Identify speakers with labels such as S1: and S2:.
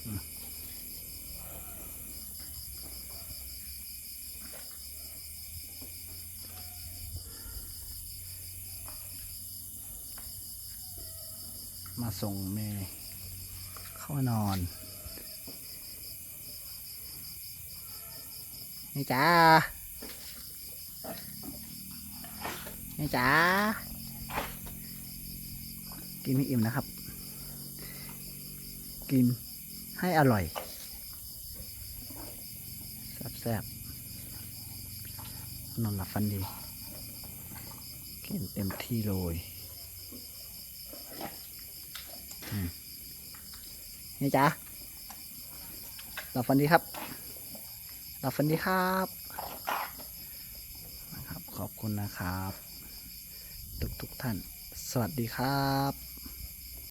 S1: มาส่งเมย์เข้านอน นี่จ้านี่จ้ากินให้อิ่มนะครับ กิน ให้อร่อยแซ่บๆนอนหลับฟันดีกินเต็มที่เลยนี่จ้าหลับฟันดีครับหลับฟันดีครับนะครับ ขอบคุณนะครับ ทุกๆท่าน สวัสดีครับ